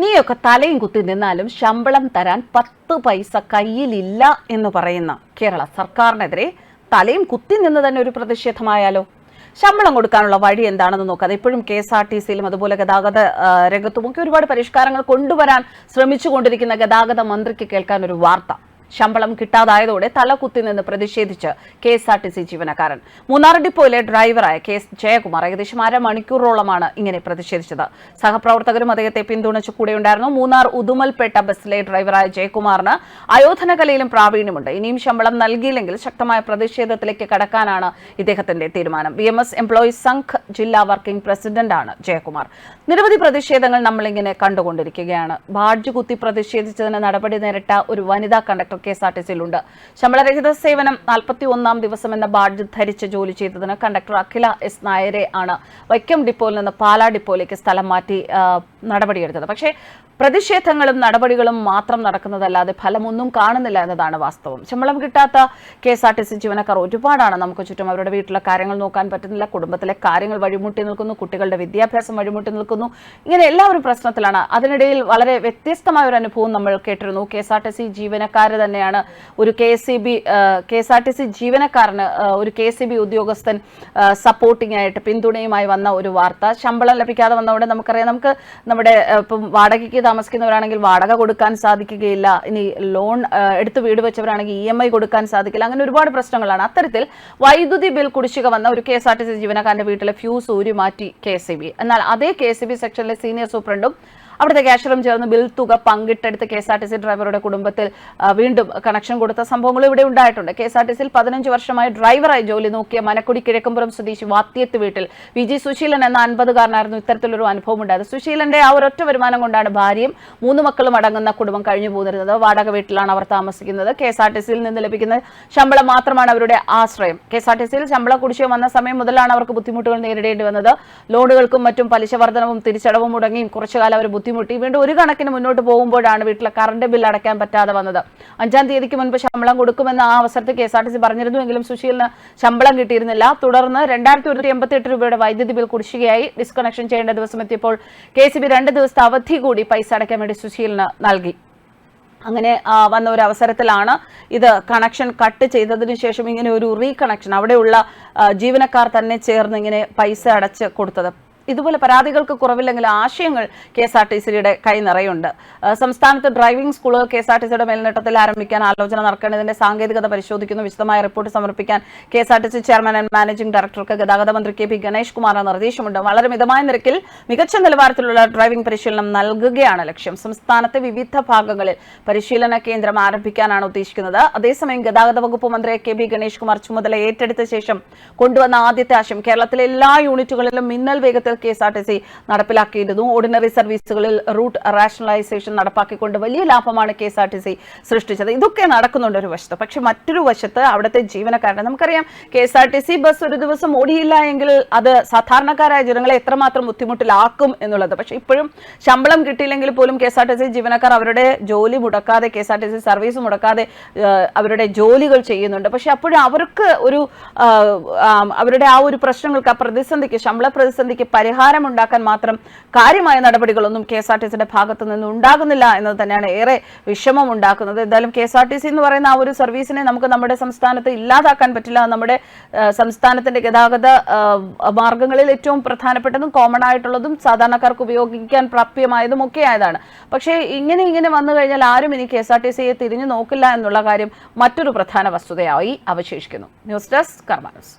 നീയൊക്കെ തലയും കുത്തി നിന്നാലും ശമ്പളം തരാൻ പത്ത് പൈസ കയ്യിലില്ല എന്ന് പറയുന്ന കേരള സർക്കാരിനെതിരെ തലയും കുത്തി നിന്ന് തന്നെ ഒരു പ്രതിഷേധമായാലോ? ശമ്പളം കൊടുക്കാനുള്ള വഴി എന്താണെന്ന് നോക്കാതെ ഇപ്പോഴും കെ എസ് ആർ ടി സിയിലും അതുപോലെ ഗതാഗത രംഗത്തുമൊക്കെ ഒരുപാട് പരിഷ്കാരങ്ങൾ കൊണ്ടുവരാൻ ശ്രമിച്ചുകൊണ്ടിരിക്കുന്ന ഗതാഗത മന്ത്രിക്ക് കേൾക്കാൻ ഒരു വാർത്ത. ശമ്പളം കിട്ടാതായതോടെ തലകുത്തി നിന്ന് പ്രതിഷേധിച്ച് K S R T C ജീവനക്കാരൻ. മൂന്നാർ ഡിപ്പോയിലെ ഡ്രൈവറായ കെ എസ് ജയകുമാർ ഏകദേശം അരമണിക്കൂറോളമാണ് ഇങ്ങനെ പ്രതിഷേധിച്ചത്. സഹപ്രവർത്തകരും അദ്ദേഹത്തെ പിന്തുണച്ചു കൂടെയുണ്ടായിരുന്നു. മൂന്നാർ ഉദുമൽപേട്ട ബസ്സിലെ ഡ്രൈവറായ ജയകുമാറിന് അയോധന കലയിലും പ്രാവീണ്യമുണ്ട്. ഇനിയും ശമ്പളം നൽകിയില്ലെങ്കിൽ ശക്തമായ പ്രതിഷേധത്തിലേക്ക് കടക്കാനാണ് ഇദ്ദേഹത്തിന്റെ തീരുമാനം. B M S employees Sangh ജില്ലാ വർക്കിംഗ് പ്രസിഡന്റാണ് ജയകുമാർ. നിരവധി പ്രതിഷേധങ്ങൾ നമ്മളിങ്ങനെ കണ്ടുകൊണ്ടിരിക്കുകയാണ്. ബാഡ്ജ് കുത്തി പ്രതിഷേധിച്ചതിന് നടപടി നേരിട്ട ഒരു വനിതാ conductor K S R T സിയിലുണ്ട് ശമ്പളരഹിത സേവനം നാൽപ്പത്തി ഒന്നാം ദിവസം എന്ന ബാഡ്ജ് ധരിച്ച് ജോലി ചെയ്തതിന് കണ്ടക്ടർ അഖില എസ് നായരെ ആണ്. വൈക്കം ഡിപ്പോയിൽ നിന്ന് പാലാ ഡിപ്പോയിലേക്ക് സ്ഥലം മാറ്റി നടപടിയെടുത്തത്. പക്ഷേ പ്രതിഷേധങ്ങളും നടപടികളും മാത്രം നടക്കുന്നതല്ലാതെ ഫലമൊന്നും കാണുന്നില്ല എന്നതാണ് വാസ്തവം. ശമ്പളം കിട്ടാത്ത K S R T C ജീവനക്കാർ ഒരുപാടാണ് നമുക്ക് ചുറ്റും അവരുടെ വീട്ടിലെ കാര്യങ്ങൾ നോക്കാൻ പറ്റുന്നില്ല കുടുംബത്തിലെ കാര്യങ്ങൾ വഴിമുട്ടി നിൽക്കുന്നു കുട്ടികളുടെ വിദ്യാഭ്യാസം വഴിമുട്ടി നിൽക്കുന്നു. ഇങ്ങനെ എല്ലാവരും പ്രശ്നത്തിലാണ്. അതിനിടയിൽ വളരെ വ്യത്യസ്തമായ ഒരു അനുഭവം നമ്മൾ കേട്ടിരുന്നു. K S R T C ജീവനക്കാർ തന്നെയാണ് ഒരു K S C B K S R T C ജീവനക്കാരന് ഒരു കെ എസ് സി ബി ഉദ്യോഗസ്ഥൻ സപ്പോർട്ടിംഗ് ആയിട്ട് പിന്തുണയുമായി വന്ന ഒരു വാർത്ത. ശമ്പളം ലഭിക്കാതെ വന്നതോടെ നമുക്കറിയാം നമുക്ക് നമ്മുടെ ഇപ്പം വാടകയ്ക്ക് താമസിക്കുന്നവരാണെങ്കിൽ വാടക കൊടുക്കാൻ സാധിക്കുകയില്ല. ഇനി ലോൺ എടുത്ത് വീട് വെച്ചവരാണെങ്കിൽ ഇ എം ഐ കൊടുക്കാൻ സാധിക്കില്ല. അങ്ങനെ ഒരുപാട് പ്രശ്നങ്ങളാണ്. അത്തരത്തിൽ വൈദ്യുതി ബിൽ കുടിശ്ശിക വന്ന ഒരു K S R T C ജീവനക്കാരന്റെ വീട്ടിലെ ഫ്യൂസ് ഊരി മാറ്റി കെ എസ് എന്നാൽ അതേ കെ എസ് സെക്ഷനിലെ സീനിയർ സൂപ്രണ്ടും അവിടുത്തെ ക്യാഷറും ചേർന്ന് ബിൽ തുക പങ്കിട്ടെടുത്ത് K S R T C ഡ്രൈവറുടെ കുടുംബത്തിൽ വീണ്ടും കണക്ഷൻ കൊടുത്ത സംഭവങ്ങളും ഇവിടെ ഉണ്ടായിട്ടുണ്ട്. കെ എസ് ആർ ടി സിയിൽ പതിനഞ്ച് വർഷമായി ഡ്രൈവറായി ജോലി നോക്കിയ മനക്കുടി കിഴക്കുംപുറം സ്വദേശി വാത്തിയത്ത് വീട്ടിൽ വി ജി സുശീലൻ എന്ന അൻപതുകാരനായിരുന്നു ഇത്തരത്തിലൊരു അനുഭവം ഉണ്ടായത്. സുശീലന്റെ ആ ഒരൊറ്റ വരുമാനം കൊണ്ടാണ് ഭാര്യയും മൂന്ന് മക്കളും അടങ്ങുന്ന കുടുംബം കഴിഞ്ഞു പോന്നിരുന്നത്. വാടക വീട്ടിലാണ് അവർ താമസിക്കുന്നത്. കെ എസ് ആർ ടി സിയിൽ നിന്ന് ലഭിക്കുന്ന ശമ്പളം മാത്രമാണ് അവരുടെ ആശ്രയം. കെ എസ് ആർ ടി സിയിൽ ശമ്പള കുടിശ്ശിക വന്ന സമയം മുതലാണ് അവർക്ക് ബുദ്ധിമുട്ടുകൾ നേരിടേണ്ടി വന്നത്. ലോണുകൾക്കും മറ്റും പലിശ വർധനവും തിരിച്ചടവും മുടങ്ങിയും കുറച്ചുകാലം അവർ ബുദ്ധിമുട്ടി വീണ്ടും ഒരു കണക്കിന് മുന്നോട്ട് പോകുമ്പോഴാണ് വീട്ടിലെ കറണ്ട് ബില്ല് അടയ്ക്കാൻ പറ്റാതെ വന്നത്. അഞ്ചാം തീയതിക്ക് മുൻപ് ശമ്പളം കൊടുക്കുമെന്ന് ആ അവസരത്തിൽ K S R T C പറഞ്ഞിരുന്നുവെങ്കിലും സുശീലിന് ശമ്പളം കിട്ടിയിരുന്നില്ല. തുടർന്ന് രണ്ടായിരത്തി ഒരുന്നൂറ്റി എൺപത്തി എട്ട് രൂപയുടെ വൈദ്യുതി ബിൽ കുടിശ്ശികയായി. ഡിസ്കണക്ഷൻ ചെയ്യേണ്ട ദിവസം എത്തിയപ്പോൾ കെ സി ബി രണ്ട് ദിവസത്തെ അവധി കൂടി പൈസ അടയ്ക്കാൻ വേണ്ടി സുശീലിന് നൽകി. അങ്ങനെ വന്ന ഒരു അവസരത്തിലാണ് ഇത് കണക്ഷൻ കട്ട് ചെയ്തതിനു ശേഷം ഇങ്ങനെ ഒരു റീകണക്ഷൻ അവിടെയുള്ള ജീവനക്കാർ തന്നെ ചേർന്ന് ഇങ്ങനെ പൈസ അടച്ച് കൊടുത്തത്. ഇതുപോലെ പരാതികൾക്ക് കുറവില്ലെങ്കിൽ ആശയങ്ങൾ കെ എസ് ആർ ടി സിയുടെ കൈ നിറയുണ്ട്. സംസ്ഥാനത്ത് ഡ്രൈവിംഗ് സ്കൂളുകൾ കെ എസ് ആർ ടി സിയുടെ മേൽനോട്ടത്തിൽ ആരംഭിക്കാൻ ആലോചന നടക്കേണ്ടതിന്റെ സാങ്കേതികത പരിശോധിക്കുന്നു. വിശദമായ റിപ്പോർട്ട് സമർപ്പിക്കാൻ K S R T C chairman and managing ഡയറക്ടർക്ക് ഗതാഗത മന്ത്രി കെ പി ഗണേഷ് കുമാറിന് നിർദ്ദേശമുണ്ട്. വളരെ മിതമായ നിരക്കിൽ മികച്ച നിലവാരത്തിലുള്ള ഡ്രൈവിംഗ് പരിശീലനം നൽകുകയാണ് ലക്ഷ്യം. സംസ്ഥാനത്തെ വിവിധ ഭാഗങ്ങളിൽ പരിശീലന കേന്ദ്രം ആരംഭിക്കാനാണ് ഉദ്ദേശിക്കുന്നത്. അതേസമയം ഗതാഗത വകുപ്പ് മന്ത്രി കെ ബി ഗണേഷ് കുമാർ ചുമതല ഏറ്റെടുത്ത ശേഷം കൊണ്ടുവന്ന ആദ്യത്തെ ആശയം കേരളത്തിലെ എല്ലാ യൂണിറ്റുകളിലും മിന്നൽ വേഗത്തിൽ K S R T C നടപ്പിലാക്കിയിരുന്നു. Ordinary സർവീസുകളിൽ റൂട്ട് റാഷണലൈസേഷൻ നടപ്പാക്കിക്കൊണ്ട് വലിയ ലാഭമാണ് K S R T C സൃഷ്ടിച്ചത്. ഇതൊക്കെ നടക്കുന്നുണ്ട് ഒരു വശത്ത്. പക്ഷെ മറ്റൊരു വശത്ത് അവിടുത്തെ ജീവനക്കാരുടെ നമുക്കറിയാം K S R T C bus ഒരു ദിവസം ഓടിയില്ല എങ്കിൽ അത് സാധാരണക്കാരായ ജനങ്ങളെ എത്രമാത്രം ബുദ്ധിമുട്ടിലാക്കും എന്നുള്ളത്. പക്ഷെ ഇപ്പോഴും ശമ്പളം കിട്ടിയില്ലെങ്കിൽ പോലും K S R T C ജീവനക്കാർ അവരുടെ ജോലി മുടക്കാതെ K S R T C service മുടക്കാതെ അവരുടെ ജോലികൾ ചെയ്യുന്നുണ്ട്. പക്ഷെ അപ്പോഴും അവർക്ക് ഒരു അവരുടെ ആ ഒരു പ്രശ്നങ്ങൾക്ക് ആ പ്രതിസന്ധിക്ക് ശമ്പള പ്രതിസന്ധിക്ക് പരിഹാരം ഉണ്ടാക്കാൻ മാത്രം കാര്യമായ നടപടികളൊന്നും കെ എസ് ആർ ടി സിയുടെ ഭാഗത്തു നിന്ന് ഉണ്ടാകുന്നില്ല എന്നത് തന്നെയാണ് ഏറെ വിഷമം ഉണ്ടാക്കുന്നത് എന്തായാലും K S R T C എന്ന് പറയുന്ന ആ ഒരു സർവീസിനെ നമുക്ക് നമ്മുടെ സംസ്ഥാനത്ത് ഇല്ലാതാക്കാൻ പറ്റില്ല. നമ്മുടെ സംസ്ഥാനത്തിന്റെ ഗതാഗത മാർഗങ്ങളിൽ ഏറ്റവും പ്രധാനപ്പെട്ടതും കോമൺ ആയിട്ടുള്ളതും സാധാരണക്കാർക്ക് ഉപയോഗിക്കാൻ പ്രാപ്യമായതും ഒക്കെ ആയതാണ്. പക്ഷേ ഇങ്ങനെ ഇങ്ങനെ വന്നു കഴിഞ്ഞാൽ ആരും ഇനി കെ എസ് ആർ ടി സിയെ തിരിഞ്ഞു നോക്കില്ല എന്നുള്ള കാര്യം മറ്റൊരു പ്രധാന വസ്തുതയായി അവശേഷിക്കുന്നു. News desk കർമാനസ്